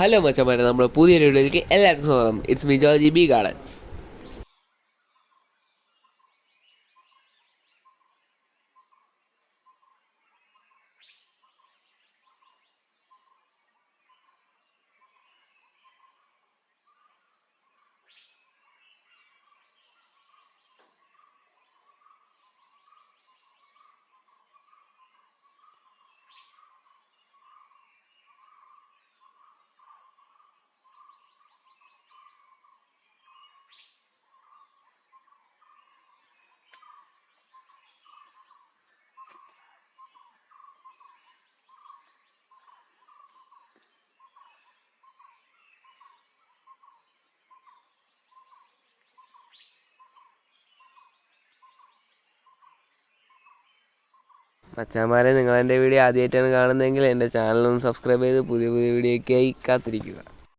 Hello മച്ചന്മാരെ. നമ്മൾ പുതിയ വീഡിയോയിലേക്ക് എല്ലാവർക്കും സ്വാഗതം. It's me Joji B garden മച്ചന്മാരെ നിങ്ങൾ എന്റെ വീഡിയോ ആദ്യമായിട്ടാണ് കാണുന്നതെങ്കിൽ എന്റെ ചാനലൊന്ന് സബ്സ്ക്രൈബ് ചെയ്ത് പുതിയ പുതിയ വീഡിയോയ്ക്കായി കാത്തിരിക്കുക.